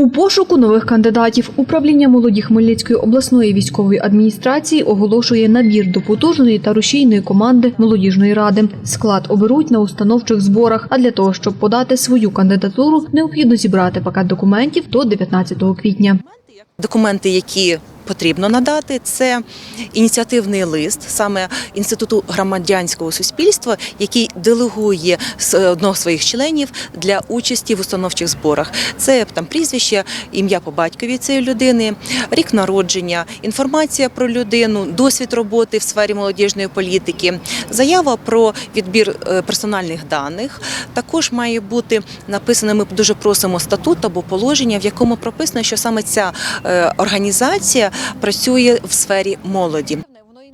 У пошуку нових кандидатів управління молоді Хмельницької обласної військової адміністрації оголошує набір до потужної та рушійної команди молодіжної ради. Склад оберуть на установчих зборах. А для того, щоб подати свою кандидатуру, необхідно зібрати пакет документів до 19 квітня. Документи, які потрібно надати, це ініціативний лист саме інституту громадянського суспільства, який делегує з одного з своїх членів для участі в установчих зборах. Це там прізвище, ім'я по батькові цієї людини, рік народження, інформація про людину, досвід роботи в сфері молодіжної політики, заява про відбір е, персональних даних. Також має бути написано. Ми дуже просимо статут або положення, в якому прописано, що саме ця е, організація працює в сфері молоді.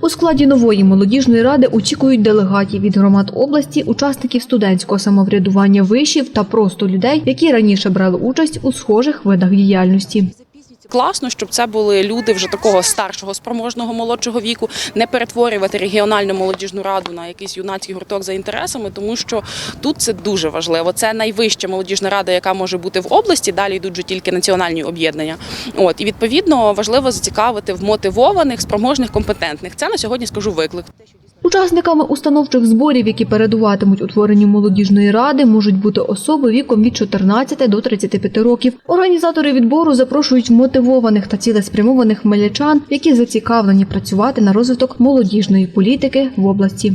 У складі нової молодіжної ради очікують делегатів від громад області, учасників студентського самоврядування вишів та просто людей, які раніше брали участь у схожих видах діяльності. Класно, щоб це були люди вже такого старшого, спроможного молодшого віку, не перетворювати регіональну молодіжну раду на якийсь юнацький гурток за інтересами, тому що тут це дуже важливо. Це найвища молодіжна рада, яка може бути в області. Далі йдуть вже тільки національні об'єднання. От і відповідно важливо зацікавити вмотивованих, спроможних, компетентних. Це на сьогодні скажу виклик. Учасниками установчих зборів, які передуватимуть утворенню молодіжної ради, можуть бути особи віком від 14 до 35 років. Організатори відбору запрошують мотивованих та цілеспрямованих хмельничан, які зацікавлені працювати на розвиток молодіжної політики в області.